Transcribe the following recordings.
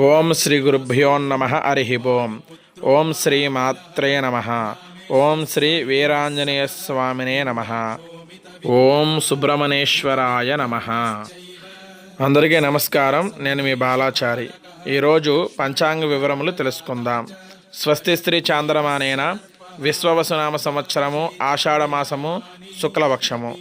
ఓం శ్రీ గురుభ్యో నమ హరి ఓం. ఓం శ్రీ మాత్రే నమ. ఓం శ్రీ వీరాంజనేయ స్వామినే నమ. ఓం సుబ్రహ్మణ్యేశ్వరాయ నమ. అందరికీ నమస్కారం. నేను మీ బాలాచారి. ఈరోజు పంచాంగ వివరములు తెలుసుకుందాం. స్వస్తి స్త్రీ చాంద్రమానేన. విశ్వవసునామ సంవత్సరము ఆషాఢమాసము శుక్లపక్షము.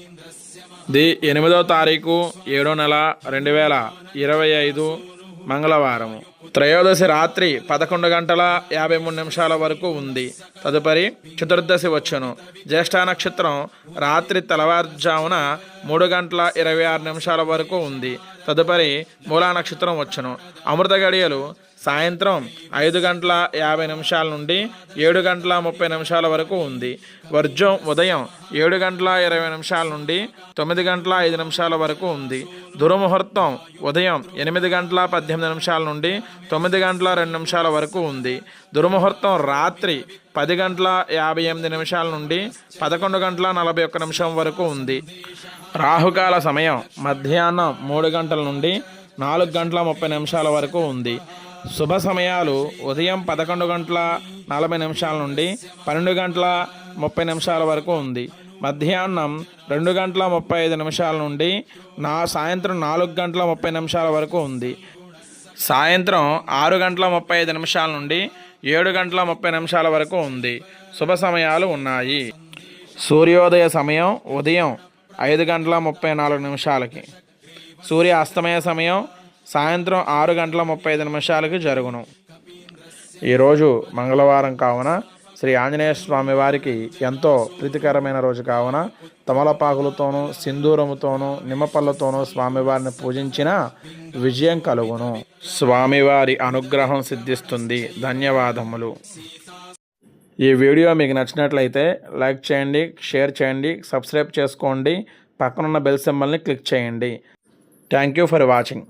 ది ఎనిమిదో తారీఖు ఏడో నెల రెండు వేల ఇరవై ఐదు మంగళవారము. త్రయోదశి రాత్రి పదకొండు గంటల యాభై మూడు నిమిషాల వరకు ఉంది. తదుపరి చతుర్దశి వచ్చును. జ్యేష్ఠ నక్షత్రం రాత్రి తెల్లవారుజామున మూడు గంటల ఇరవై ఆరు నిమిషాల వరకు ఉంది. తదుపరి మూలా నక్షత్రం వచ్చును. అమృత గడియలు సాయంత్రం ఐదు గంటల యాభై నిమిషాల నుండి ఏడు గంటల ముప్పై నిమిషాల వరకు ఉంది. వర్జం ఉదయం ఏడు గంటల ఇరవై నిమిషాల నుండి తొమ్మిది గంటల ఐదు నిమిషాల వరకు ఉంది. దుర్ముహూర్తం ఉదయం ఎనిమిది గంటల పద్దెనిమిది నిమిషాల నుండి తొమ్మిది గంటల రెండు నిమిషాల వరకు ఉంది. దుర్ముహూర్తం రాత్రి పది గంటల యాభై ఎనిమిది నిమిషాల నుండి పదకొండు గంటల నలభై ఒక్క నిమిషం వరకు ఉంది. రాహుకాల సమయం మధ్యాహ్నం మూడు గంటల నుండి నాలుగు గంటల ముప్పై నిమిషాల వరకు ఉంది. శుభ సమయాలు. ఉదయం పదకొండు గంటల నలభై నిమిషాల నుండి పన్నెండు గంటల ముప్పై నిమిషాల వరకు ఉంది. మధ్యాహ్నం రెండు గంటల ముప్పై ఐదు నిమిషాల నుండి నా సాయంత్రం నాలుగు గంటల ముప్పై నిమిషాల వరకు ఉంది. సాయంత్రం ఆరు గంటల ముప్పై ఐదు నిమిషాల నుండి ఏడు గంటల ముప్పై నిమిషాల వరకు ఉంది. శుభ సమయాలు ఉన్నాయి. సూర్యోదయ సమయం ఉదయం ఐదు గంటల ముప్పై నాలుగు నిమిషాలకి. సూర్య అస్తమయ సమయం సాయంత్రం ఆరు గంటల ముప్పై ఐదు నిమిషాలకు జరుగును. ఈరోజు మంగళవారం కావున శ్రీ ఆంజనేయ స్వామి వారికి ఎంతో ప్రీతికరమైన రోజు కావున తమలపాకులతోనూ సింధూరముతోనూ నిమ్మపళ్ళతోనూ స్వామివారిని పూజించిన విజయం కలుగును. స్వామివారి అనుగ్రహం సిద్ధిస్తుంది. ధన్యవాదములు. ఈ వీడియో మీకు నచ్చినట్లయితే లైక్ చేయండి షేర్ చేయండి సబ్స్క్రైబ్ చేసుకోండి పక్కనున్న బెల్ సింబల్ని క్లిక్ చేయండి. Thank you for watching.